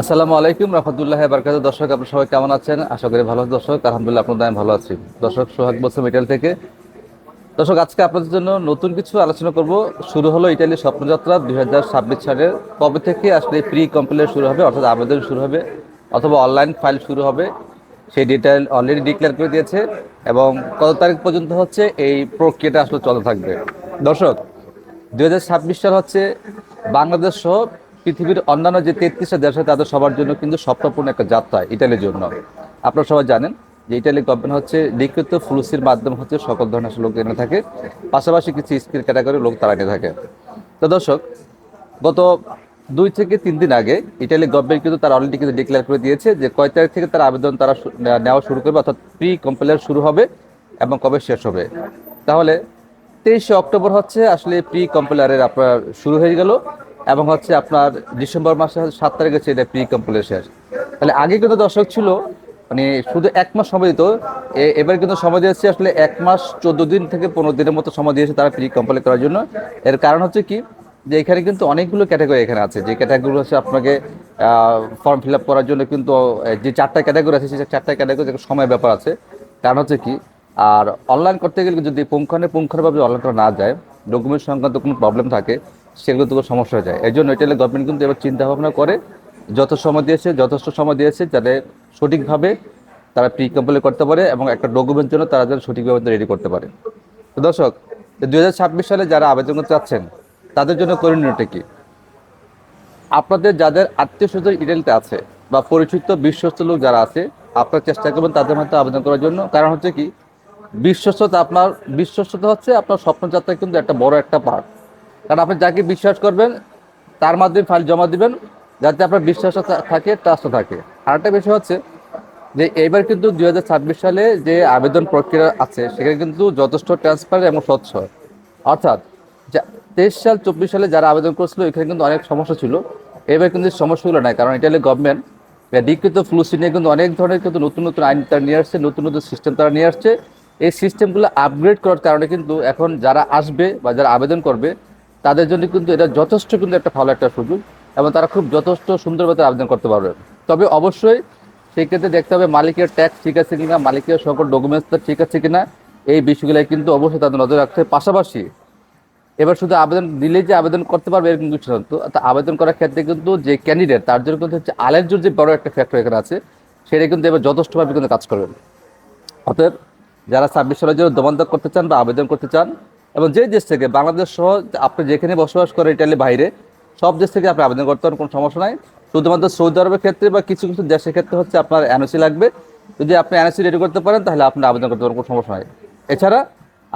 আসসালামু আলাইকুম, রহমতুল্লাহ বারকাত দর্শক, আপনার সবাই কেমন আছেন? আশা করি ভালো দর্শক, আলহামদুলিল্লাহ আপনাদের আমি ভালো আছি। দর্শক, সোহাগ বলছে ইটালি থেকে। দর্শক, আজকে আপনাদের জন্য নতুন কিছু আলোচনা করব। শুরু হলো ইটালির স্বপ্নযাত্রা দুই হাজার ছাব্বিশ সালের। কবে থেকে আসলে প্রি কমপ্লেন শুরু হবে, অর্থাৎ আবেদন শুরু হবে, অথবা অনলাইন ফাইল শুরু হবে, সেই ডিটেল অলরেডি ডিক্লেয়ার করে দিয়েছে, এবং কত তারিখ পর্যন্ত হচ্ছে, এই প্রক্রিয়াটা আসলে চলতে থাকবে। দর্শক দু হাজার ছাব্বিশ সাল হচ্ছে বাংলাদেশ সহ পৃথিবীর অন্যান্য যে তেত্রিশটা দেশ আছে, তাদের সবার জন্য কিন্তু স্বপ্নপূর্ণ একটা যাত্রা ইটালির জন্য। আপনারা সবাই জানেন যে ইটালি গভর্নমেন্ট হচ্ছে লিখিত ফ্লুসির মাধ্যমে হচ্ছে সকল ধরনের লোক এনে থাকে, পাশাপাশি কিছু স্কিল ক্যাটাগরির লোক তারা এনে থাকে। তো দর্শক, গত দুই থেকে তিন দিন আগে ইটালি গভর্নমেন্ট কিন্তু তারা অলরেডি কিন্তু ডিক্লেয়ার করে দিয়েছে যে কয় তারিখ থেকে তারা আবেদন তারা নেওয়া শুরু করবে, অর্থাৎ প্রি কম্পেলার শুরু হবে এবং কবে শেষ হবে। তাহলে তেইশে অক্টোবর হচ্ছে আসলে প্রি কম্পিলারের আপনার শুরু হয়ে গেল। এবং হচ্ছে আপনার ডিসেম্বর মাসে সাত তারিখ হচ্ছে এটা প্রি কম্পিলার শেষ তাহলে আগে কিন্তু দর্শক ছিল মানে শুধু এক মাস সময় দিত এবার কিন্তু সময় দিয়েছে আসলে এক মাস চোদ্দ দিন থেকে পনেরো দিনের মতো সময় দিয়েছে তারা প্রি কম্পিলার করার জন্য। এর কারণ হচ্ছে কি? যে এখানে কিন্তু অনেকগুলো ক্যাটাগরি এখানে আছে। যে ক্যাটাগরি হচ্ছে আপনাকে ফর্ম ফিল আপ করার জন্য কিন্তু যে চারটা ক্যাটাগরি আছে, সেই চারটা ক্যাটাগরি সময় ব্যাপার আছে। কারণ হচ্ছে কি? আর অনলাইন করতে গেলে যদি পুঙ্খানে পুঙ্খানুভাবে অনলাইন করা না যায় ডকুমেন্ট সংক্রান্ত কোনো প্রবলেম থাকে সেগুলো তো সমস্যা হয়ে যায়। এই জন্য এটা গভর্নমেন্ট কিন্তু এবার চিন্তা ভাবনা করে, যত সময় দিয়েছে, যথেষ্ট সময় দিয়েছে, যাতে সঠিকভাবে তারা প্রি কমপ্লিট করতে পারে এবং একটা ডকুমেন্ট জন্য তারা যেন সঠিকভাবে রেডি করতে পারে। তো দর্শক দু হাজার ছাব্বিশ সালে যারা আবেদন করতে চাচ্ছেন, তাদের জন্য করণীয়টা কি? আপনাদের যাদের আত্মীয় স্বজন ইডেলতে আছে বা পরিচিত বিশ্বস্ত লোক যারা আছে, আপনারা চেষ্টা করবেন তাদের মধ্যে আবেদন করার জন্য। কারণ হচ্ছে কি বিশ্বস্ততা আপনার বিশ্বস্ততা হচ্ছে আপনার স্বপ্নযাত্রায় কিন্তু একটা বড় একটা পার্ট কারণ আপনি যাকে বিশ্বাস করবেন, তার মাধ্যমে ফাইল জমা দিবেন, যাতে আপনার বিশ্বাস থাকে ট্রাস্ট থাকে। আর একটা বিষয় হচ্ছে যে এবার কিন্তু দুই হাজার ছাব্বিশ সালে যে আবেদন প্রক্রিয়া আছে, সেখানে কিন্তু যথেষ্ট ট্রান্সপারেন্ট এবং স্বচ্ছ। অর্থাৎ তেইশ সাল, চব্বিশ সালে যারা আবেদন করেছিল, এখানে কিন্তু অনেক সমস্যা ছিল। এবার কিন্তু সমস্যাগুলো নাই, কারণ ইটালি গভর্নমেন্ট ডিকৃত ফ্লুসি নিয়ে কিন্তু অনেক ধরনের কিন্তু নতুন নতুন আইন তারা নিয়ে আসছে, নতুন নতুন সিস্টেম তারা নিয়ে আসছে। এই সিস্টেমগুলো আপগ্রেড করার কারণে কিন্তু এখন যারা আসবে বা যারা আবেদন করবে তাদের জন্য কিন্তু এটা যথেষ্ট কিন্তু একটা ভালো একটা সুযোগ এবং তারা খুব যথেষ্ট সুন্দরভাবে আবেদন করতে পারবে। তবে অবশ্যই সেই ক্ষেত্রে দেখতে হবে মালিকের ট্যাক্স ঠিক আছে কিনা, মালিকের সকল ডকুমেন্টস ঠিক আছে কিনা, এই বিষয়গুলো কিন্তু অবশ্যই তাদের নজর রাখতে হবে। পাশাপাশি এবার শুধু আবেদন দিলেই যে আবেদন করতে পারবে এরকম কিছু না। তো আবেদন করার ক্ষেত্রে কিন্তু যে ক্যান্ডিডেট তার জন্য কিন্তু হচ্ছে আলের যে বড় একটা ফ্যাক্টর এখানে আছে, সেটা কিন্তু এবার যথেষ্টভাবে কিন্তু কাজ করবেন অতএব যারা ছাব্বিশ সালের জন্য দমনদার করতে চান বা আবেদন করতে চান এবং যে দেশ থেকে বাংলাদেশ সহ আপনি যেখানে বসবাস করেন ইটালির বাইরে, সব দেশ থেকে আপনি আবেদন করতে পারেন, কোনো সমস্যা নাই। শুধুমাত্র সৌদি আরবের ক্ষেত্রে বা কিছু কিছু দেশের ক্ষেত্রে হচ্ছে আপনার এনওসি লাগবে। যদি আপনি এনওসি রেডি করতে পারেন, তাহলে আপনি আবেদন করতে পারেন কোনো সমস্যা নাই। এছাড়া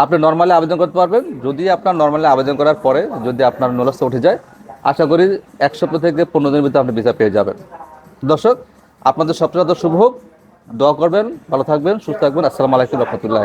আপনি নর্মালি আবেদন করতে পারবেন। যদি আপনার নর্মালি আবেদন করার পরে যদি আপনার নলসটা উঠে যায়, আশা করি এক সপ্তাহ থেকে পনেরো দিনের ভিতরে আপনি ভিসা পেয়ে যাবেন। দর্শক, আপনাদের সবচেয়ে শুভ হোক। দোয়া করবেন, ভালো থাকবেন, সুস্থ থাকবেন। আসসালামু আলাইকুম রহমতুল্লাহ